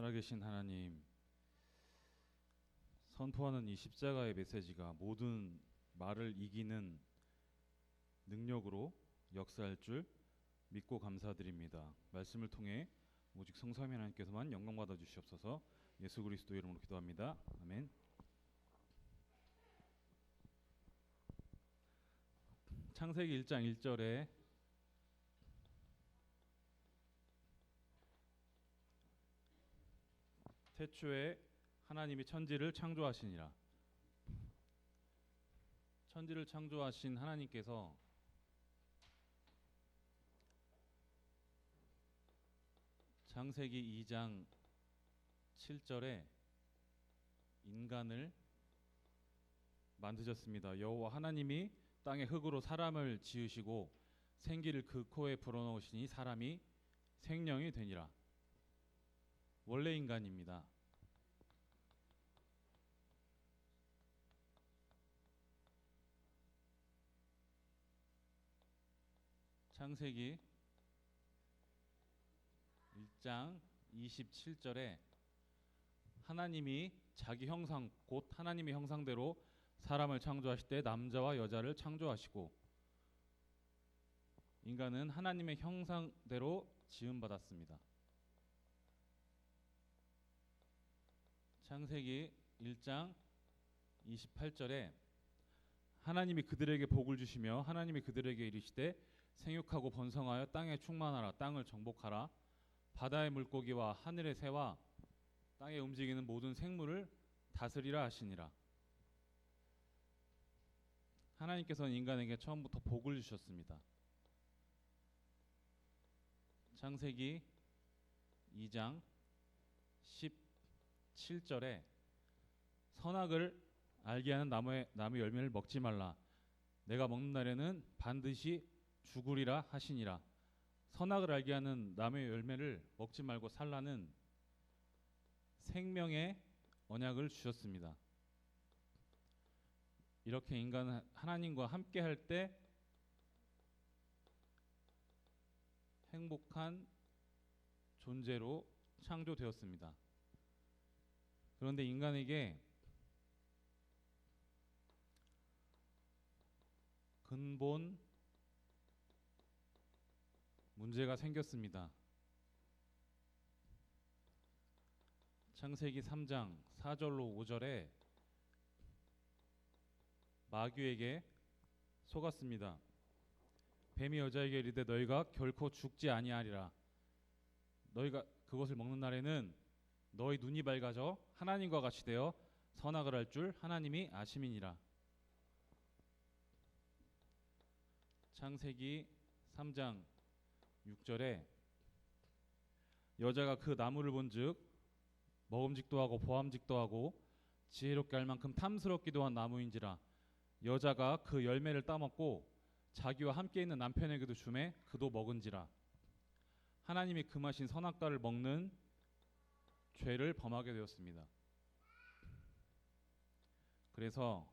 살아계신 하나님 선포하는 이 십자가의 메시지가 모든 말을 이기는 능력으로 역사할 줄 믿고 감사드립니다. 말씀을 통해 오직 성삼위 하나님께서만 영광 받아 주시옵소서. 예수 그리스도 이름으로 기도합니다. 아멘. 창세기 1장 1절에 태초에 하나님이 천지를 창조하시니라. 천지를 창조하신 하나님께서 창세기 2장 7절에 인간을 만드셨습니다. 여호와 하나님이 땅의 흙으로 사람을 지으시고 생기를 그 코에 불어넣으시니 사람이 생명이 되니라. 원래 인간입니다. 창세기 1장 27절에 하나님이 자기 형상 곧 하나님의 형상대로 사람을 창조하실 때 남자와 여자를 창조하시고 인간은 하나님의 형상대로 지음 받았습니다. 창세기 1장 28절에 하나님이 그들에게 복을 주시며 하나님이 그들에게 이르시되 생육하고 번성하여 땅에 충만하라 땅을 정복하라 바다의 물고기와 하늘의 새와 땅에 움직이는 모든 생물을 다스리라 하시니라 하나님께서는 인간에게 처음부터 복을 주셨습니다. 창세기 2장 17절에 선악을 알게 하는 나무의 나무 열매를 먹지 말라. 내가 먹는 날에는 반드시 죽으리라 하시니라. 선악을 알게 하는 나무의 열매를 먹지 말고 살라는 생명의 언약을 주셨습니다. 이렇게 인간은 하나님과 함께 할 때 행복한 존재로 창조되었습니다. 그런데 인간에게 근본 문제가 생겼습니다. 창세기 3장 4절로 5절에 마귀에게 속았습니다. 뱀이 여자에게 이르되 너희가 결코 죽지 아니하리라. 너희가 그것을 먹는 날에는 너희 눈이 밝아져 하나님과 같이 되어 선악을 할 줄 하나님이 아심이니라. 창세기 3장 6절에 여자가 그 나무를 본즉 먹음직도 하고 보암직도 하고 지혜롭게 할 만큼 탐스럽기도 한 나무인지라 여자가 그 열매를 따먹고 자기와 함께 있는 남편에게도 주매 그도 먹은지라 하나님이 금하신 선악과를 먹는 죄를 범하게 되었습니다. 그래서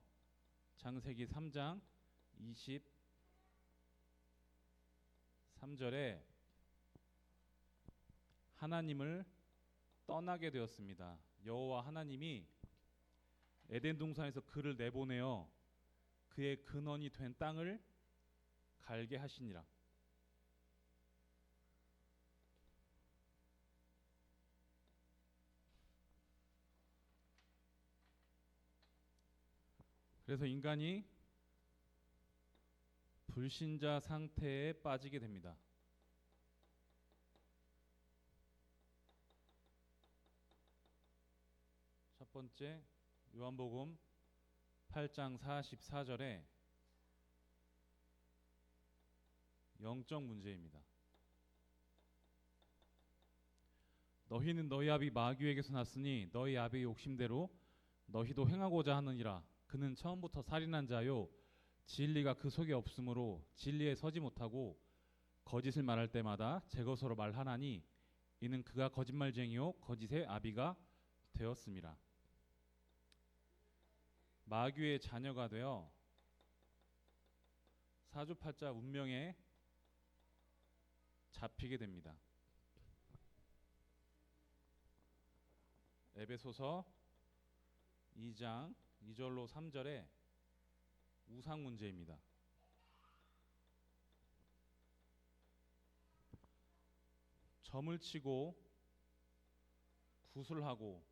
창세기 3장 23절에 하나님을 떠나게 되었습니다. 여호와 하나님이 에덴 동산에서 그를 내보내어 그의 근원이 된 땅을 갈게 하시니라. 그래서 인간이 불신자 상태에 빠지게 됩니다. 첫 번째 요한복음 8장 44절에 영적 문제입니다. 너희는 너희 아비 마귀에게서 났으니 너희 아비의 욕심대로 너희도 행하고자 하느니라. 그는 처음부터 살인한 자요 진리가 그 속에 없으므로 진리에 서지 못하고 거짓을 말할 때마다 제 것으로 말하나니 이는 그가 거짓말쟁이요 거짓의 아비가 되었습니다. 마귀의 자녀가 되어 사주팔자 운명에 잡히게 됩니다. 에베소서 2장 2절로 3절의 우상 문제입니다. 점을 치고 구슬하고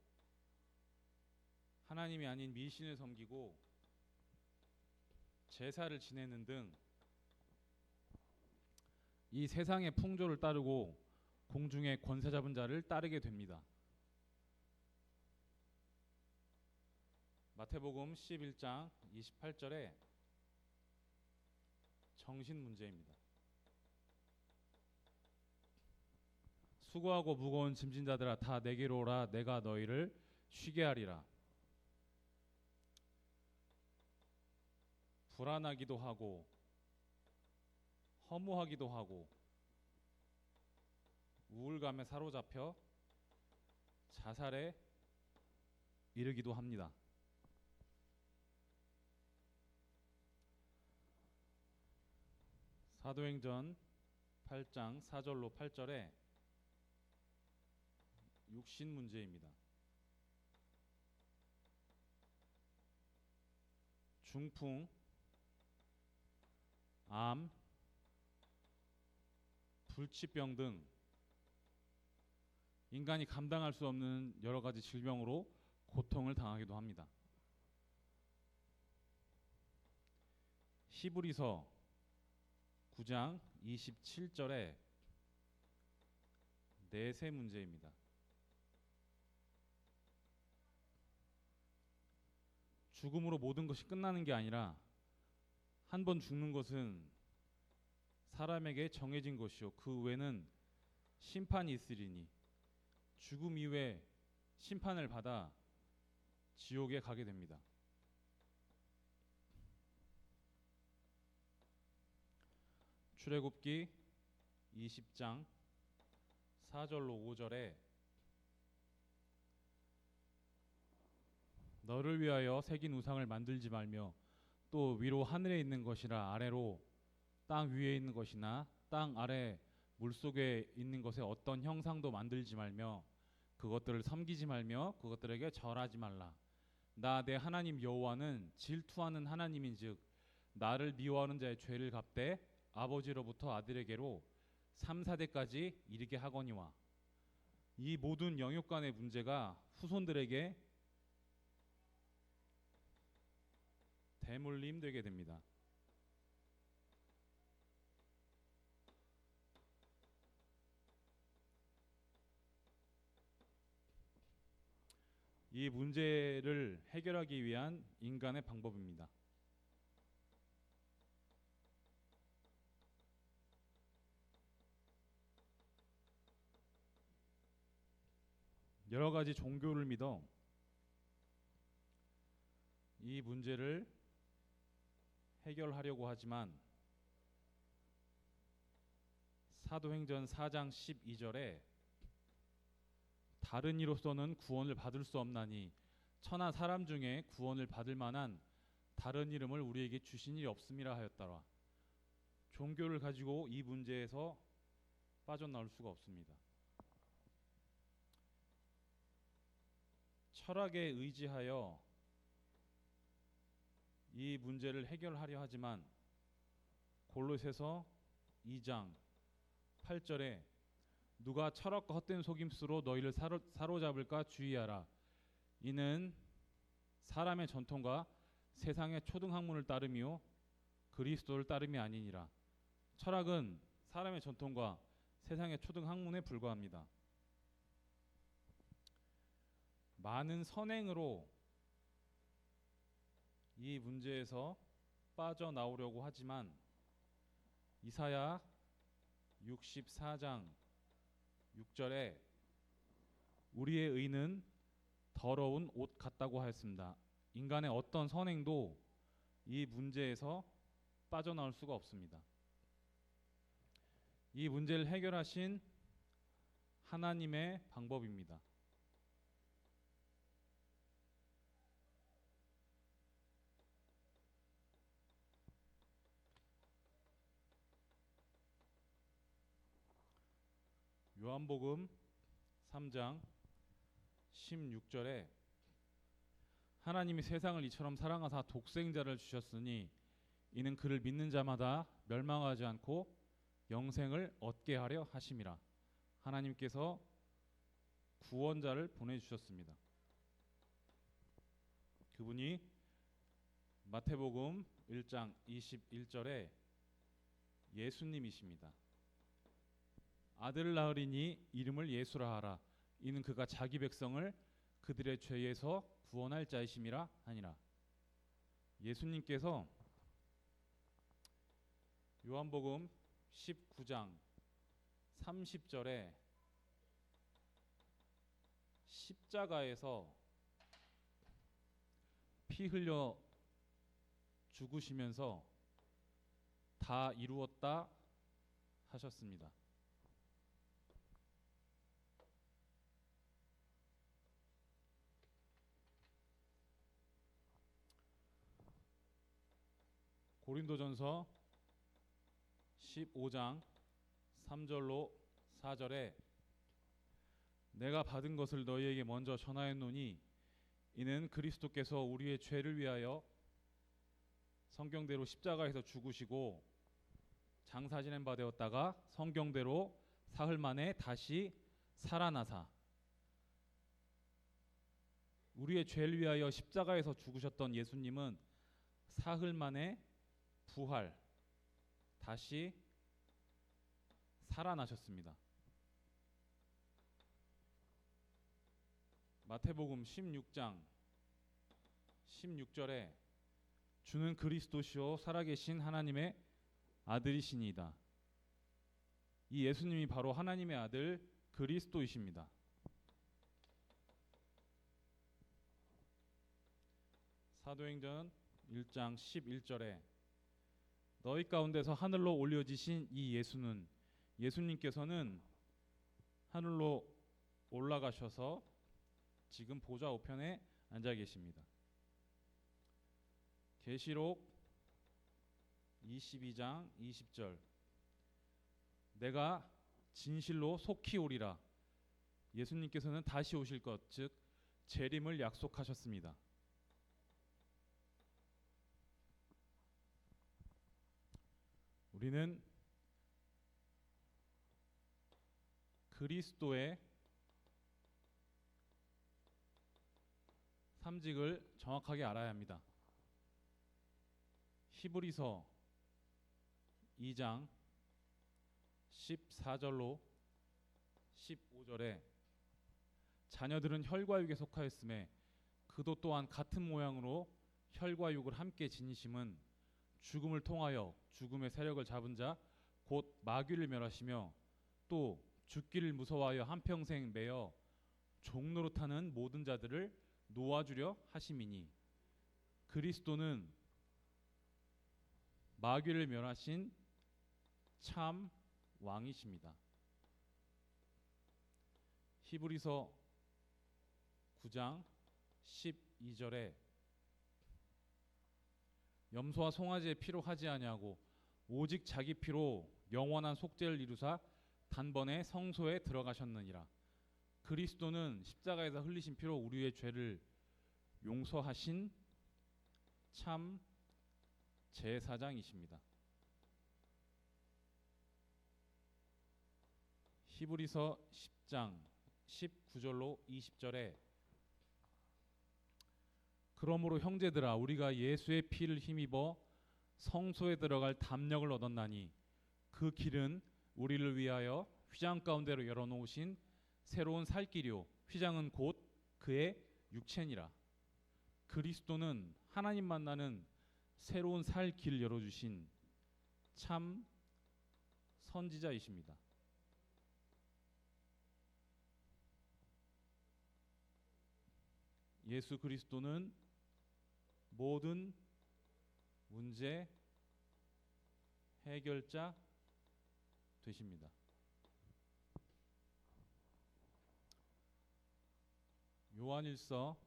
하나님이 아닌 미신을 섬기고 제사를 지내는 등 이 세상의 풍조를 따르고 공중의 권세 잡은 자를 따르게 됩니다. 마태복음 11장 28절에 정신 문제입니다. 수고하고 무거운 짐진 자들아 다 내게로 오라 내가 너희를 쉬게 하리라. 불안하기도 하고 허무하기도 하고 우울감에 사로잡혀 자살에 이르기도 합니다. 사도행전 8장 4절로 8절에 육신 문제입니다. 중풍, 암, 불치병 등 인간이 감당할 수 없는 여러 가지 질병으로 고통을 당하기도 합니다. 히브리서 9장 27절에 내세 문제입니다. 죽음으로 모든 것이 끝나는 게 아니라 한 번 죽는 것은 사람에게 정해진 것이요 그 외에는 심판이 있으리니 죽음 이후에 심판을 받아 지옥에 가게 됩니다. 출애굽기 20장 4절로 5절에 너를 위하여 새긴 우상을 만들지 말며 또 위로 하늘에 있는 것이나 아래로 땅 위에 있는 것이나 땅 아래 물 속에 있는 것에 어떤 형상도 만들지 말며 그것들을 섬기지 말며 그것들에게 절하지 말라. 나 내 하나님 여호와는 질투하는 하나님인즉 나를 미워하는 자의 죄를 갚되 아버지로부터 아들에게로 3, 4대까지 이르게 하거니와 이 모든 영육 간의 문제가 후손들에게 대물림 되게 됩니다. 이 문제를 해결하기 위한 인간의 방법입니다. 여러 가지 종교를 믿어 이 문제를 해결하려고 하지만 사도행전 4장 12절에 다른 이로서는 구원을 받을 수 없나니 천하 사람 중에 구원을 받을 만한 다른 이름을 우리에게 주신 일이 없음이라 하였더라. 종교를 가지고 이 문제에서 빠져나올 수가 없습니다. 철학에 의지하여 이 문제를 해결하려 하지만 골로새서 2장 8절에 누가 철학과 헛된 속임수로 너희를 사로, 사로잡을까 주의하라. 이는 사람의 전통과 세상의 초등학문을 따르며 그리스도를 따름이 아니니라. 철학은 사람의 전통과 세상의 초등학문에 불과합니다. 많은 선행으로 이 문제에서 빠져나오려고 하지만 이사야 64장 6절에 우리의 의는 더러운 옷 같다고 하였습니다. 인간의 어떤 선행도 이 문제에서 빠져나올 수가 없습니다. 이 문제를 해결하신 하나님의 방법입니다. 요한복음 3장 16절에 하나님이 세상을 이처럼 사랑하사 독생자를 주셨으니 이는 그를 믿는 자마다 멸망하지 않고 영생을 얻게 하려 하심이라. 하나님께서 구원자를 보내 주셨습니다. 그분이 마태복음 1장 21절에 예수님이십니다. 아들을 낳으리니 이름을 예수라 하라. 이는 그가 자기 백성을 그들의 죄에서 구원할 자이심이라 하니라. 예수님께서 요한복음 19장 30절에 십자가에서 피 흘려 죽으시면서 다 이루었다 하셨습니다. 고린도전서 15장 3절로 4절에 내가 받은 것을 너희에게 먼저 전하였노니 이는 그리스도께서 우리의 죄를 위하여 성경대로 십자가에서 죽으시고 장사 지낸 바 되었다가 성경대로 사흘 만에 다시 살아나사. 우리의 죄를 위하여 십자가에서 죽으셨던 예수님은 사흘 만에 부활 다시 살아나셨습니다. 마태복음 16장 16절에 주는 그리스도시요 살아계신 하나님의 아들이시니이다. 이 예수님이 바로 하나님의 아들 그리스도이십니다. 사도행전 1장 11절에 너희 가운데서 하늘로 올려지신 이 예수는 예수님께서는 하늘로 올라가셔서 지금 보좌 우편에 앉아 계십니다. 계시록 22장 20절 내가 진실로 속히 오리라 예수님께서는 다시 오실 것 즉 재림을 약속하셨습니다. 우리는 그리스도의 삼직을 정확하게 알아야 합니다. 히브리서 2장 14절로 15절에 자녀들은 혈과 육에 속하였음에 그도 또한 같은 모양으로 혈과 육을 함께 지니심은 죽음을 통하여 죽음의 세력을 잡은 자 곧 마귀를 멸하시며 또 죽기를 무서워하여 한평생 매어 종로로 타는 모든 자들을 놓아주려 하심이니 그리스도는 마귀를 멸하신 참 왕이십니다. 히브리서 9장 12절에 염소와 송아지의 피로 하지 아니하고 오직 자기 피로 영원한 속죄를 이루사 단번에 성소에 들어가셨느니라. 그리스도는 십자가에서 흘리신 피로 우리의 죄를 용서하신 참 제사장이십니다. 히브리서 10장 19절로 20절에 그러므로 형제들아 우리가 예수의 피를 힘입어 성소에 들어갈 담력을 얻었나니 그 길은 우리를 위하여 휘장 가운데로 열어놓으신 새로운 살 길이요 휘장은 곧 그의 육체니라 그리스도는 하나님 만나는 새로운 살 길을 열어주신 참 선지자이십니다. 예수 그리스도는 모든 문제 해결자 되십니다. 요한일서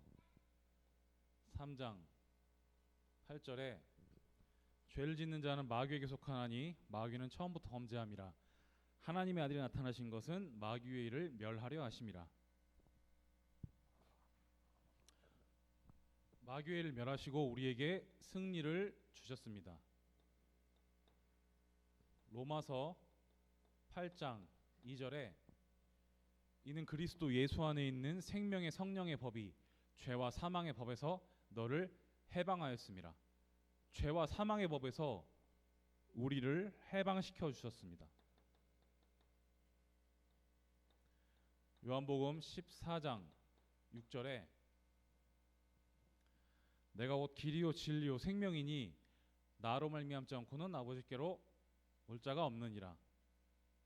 3장 8절에 죄를 짓는 자는 마귀에게 속하나니 마귀는 처음부터 범죄함이라 하나님의 아들이 나타나신 것은 마귀의 일을 멸하려 하심이라 마귀를 멸하시고 우리에게 승리를 주셨습니다. 로마서 8장 2절에 이는 그리스도 예수 안에 있는 생명의 성령의 법이 죄와 사망의 법에서 너를 해방하였습니다. 죄와 사망의 법에서 우리를 해방시켜 주셨습니다. 요한복음 14장 6절에 내가 곧 길이요 진리요 생명이니 나로 말미암지 않고는 아버지께로 올 자가 없느니라.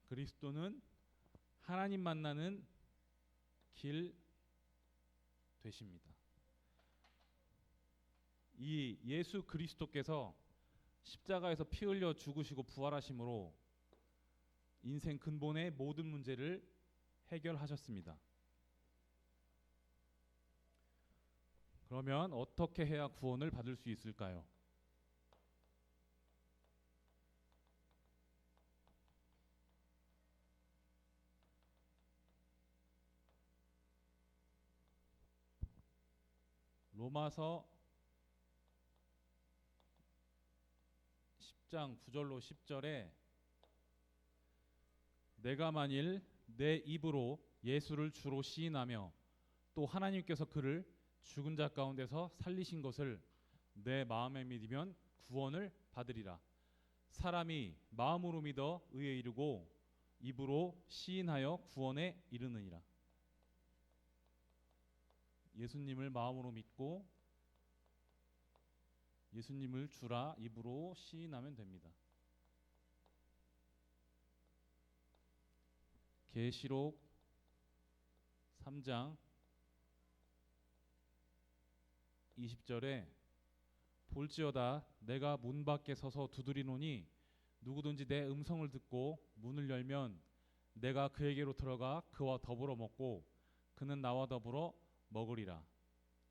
그리스도는 하나님 만나는 길 되십니다. 이 예수 그리스도께서 십자가에서 피 흘려 죽으시고 부활하심으로 인생 근본의 모든 문제를 해결하셨습니다. 그러면 어떻게 해야 구원을 받을 수 있을까요? 로마서 10장 9절로 10절에 내가 만일 내 입으로 예수를 주로 시인하며 또 하나님께서 그를 죽은 자 가운데서 살리신 것을 내 마음에 믿으면 구원을 받으리라. 사람이 마음으로 믿어 의에 이르고 입으로 시인하여 구원에 이르느니라. 예수님을 마음으로 믿고 예수님을 주라 입으로 시인하면 됩니다. 계시록 3장 20절에 볼지어다 내가 문 밖에 서서 두드리노니 누구든지 내 음성을 듣고 문을 열면 내가 그에게로 들어가 그와 더불어 먹고 그는 나와 더불어 먹으리라.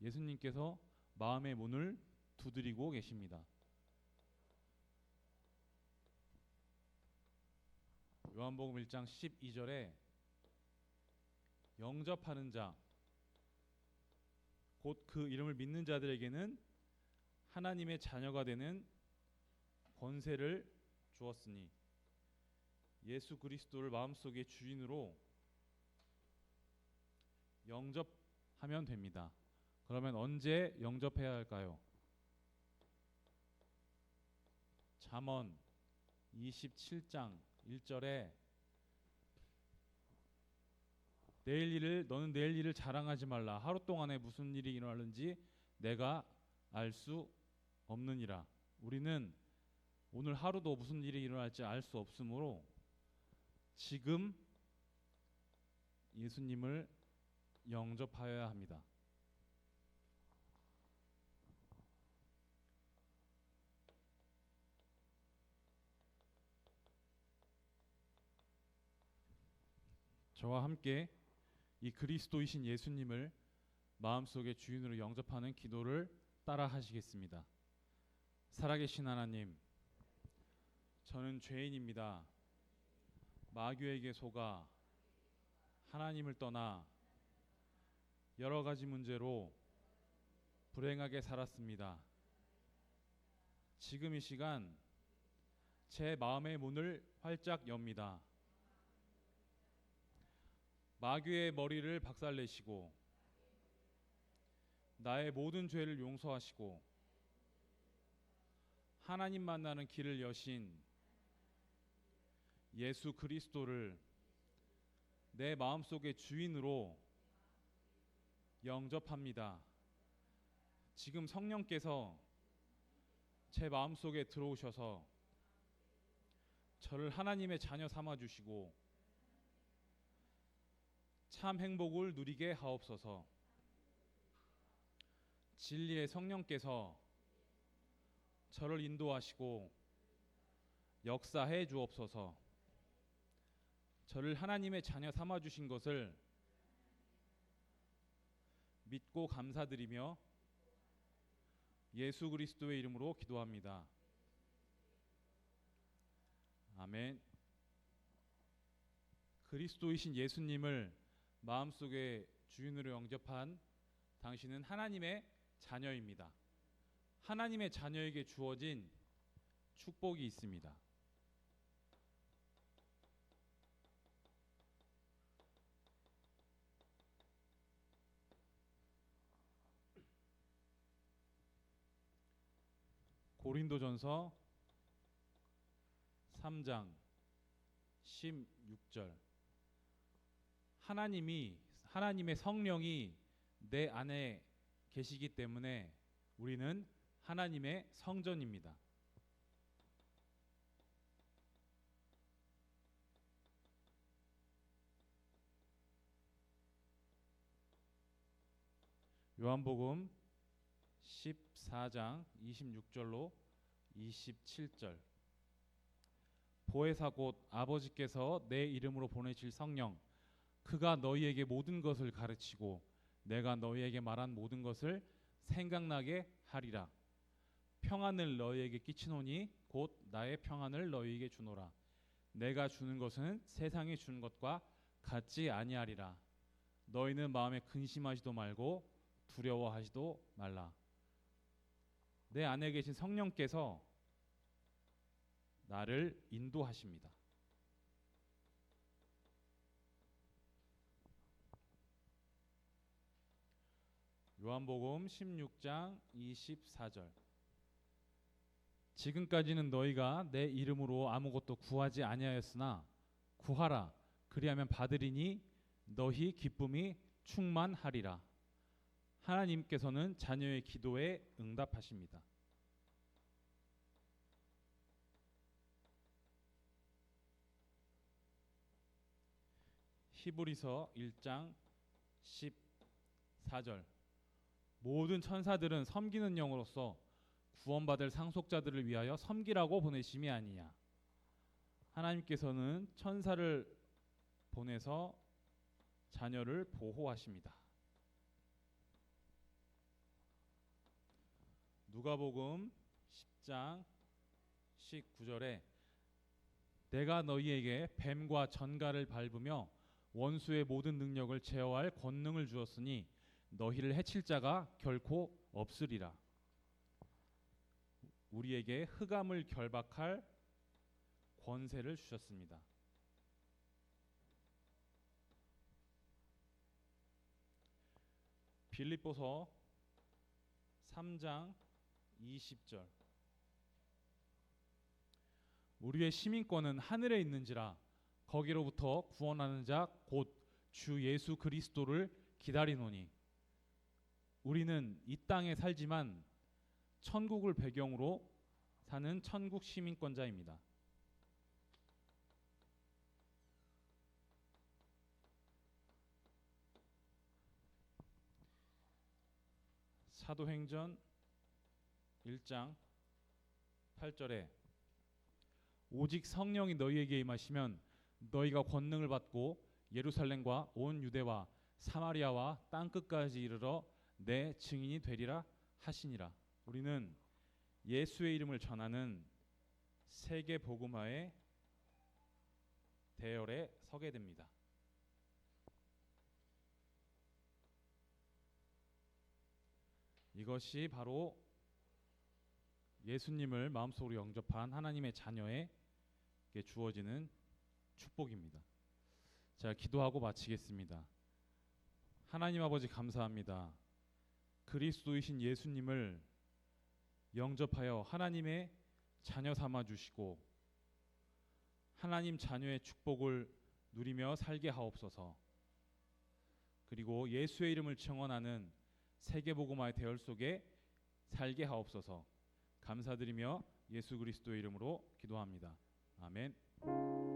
예수님께서 마음의 문을 두드리고 계십니다. 요한복음 1장 12절에 영접하는 자, 곧 그 이름을 믿는 자들에게는 하나님의 자녀가 되는 권세를 주었으니 예수 그리스도를 마음속에 주인으로 영접하면 됩니다. 그러면 언제 영접해야 할까요? 잠언 27장 1절에 내일 일을 너는 내일 일을 자랑하지 말라 하루 동안에 무슨 일이 일어나는지 내가 알 수 없느니라 우리는 오늘 하루도 무슨 일이 일어날지 알 수 없으므로 지금 예수님을 영접하여야 합니다. 저와 함께 이 그리스도이신 예수님을 마음속에 주인으로 영접하는 기도를 따라 하시겠습니다. 살아계신 하나님, 저는 죄인입니다. 마귀에게 속아 하나님을 떠나 여러 가지 문제로 불행하게 살았습니다. 지금 이 시간 제 마음의 문을 활짝 엽니다. 마귀의 머리를 박살내시고 나의 모든 죄를 용서하시고 하나님 만나는 길을 여신 예수 그리스도를 내 마음속의 주인으로 영접합니다. 지금 성령께서 제 마음속에 들어오셔서 저를 하나님의 자녀 삼아 주시고 참 행복을 누리게 하옵소서. 진리의 성령께서 저를 인도하시고 역사해 주옵소서. 저를 하나님의 자녀 삼아 주신 것을 믿고 감사드리며 예수 그리스도의 이름으로 기도합니다. 아멘. 그리스도이신 예수님을 마음속에 주인으로 영접한 당신은 하나님의 자녀입니다. 하나님의 자녀에게 주어진 축복이 있습니다. 고린도전서 3장 16절 하나님이 하나님의 성령이 내 안에 계시기 때문에 우리는 하나님의 성전입니다. 요한복음 14장 26절로 27절 보혜사 곧 아버지께서 내 이름으로 보내실 성령 그가 너희에게 모든 것을 가르치고 내가 너희에게 말한 모든 것을 생각나게 하리라. 평안을 너희에게 끼치노니 곧 나의 평안을 너희에게 주노라. 내가 주는 것은 세상이 주는 것과 같지 아니하리라. 너희는 마음에 근심하지도 말고 두려워하지도 말라. 내 안에 계신 성령께서 나를 인도하십니다. 요한복음 16장 24절. 지금까지는 너희가 내 이름으로 아무것도 구하지 아니하였으나 구하라. 그리하면 받으리니 너희 기쁨이 충만하리라. 하나님께서는 자녀의 기도에 응답하십니다. 히브리서 1장 14절 모든 천사들은 섬기는 영으로서 구원받을 상속자들을 위하여 섬기라고 보내심이 아니냐 하나님께서는 천사를 보내서 자녀를 보호하십니다. 누가복음 10장 19절에 내가 너희에게 뱀과 전갈을 밟으며 원수의 모든 능력을 제어할 권능을 주었으니 너희를 해칠 자가 결코 없으리라. 우리에게 흑암을 결박할 권세를 주셨습니다. 빌립보서 3장 20절 우리의 시민권은 하늘에 있는지라 거기로부터 구원하는 자 곧 주 예수 그리스도를 기다리노니 우리는 이 땅에 살지만 천국을 배경으로 사는 천국 시민권자입니다. 사도행전 1장 8절에 오직 성령이 너희에게 임하시면 너희가 권능을 받고 예루살렘과 온 유대와 사마리아와 땅 끝까지 이르러 내 증인이 되리라 하시니라. 우리는 예수의 이름을 전하는 세계 복음화의 대열에 서게 됩니다. 이것이 바로 예수님을 마음속으로 영접한 하나님의 자녀에게 주어지는 축복입니다. 자, 기도하고 마치겠습니다. 하나님 아버지 감사합니다. 그리스도이신 예수님을 영접하여 하나님의 자녀 삼아 주시고 하나님 자녀의 축복을 누리며 살게 하옵소서. 그리고 예수의 이름을 청원하는 세계복음화의 대열 속에 살게 하옵소서. 감사드리며 예수 그리스도의 이름으로 기도합니다. 아멘.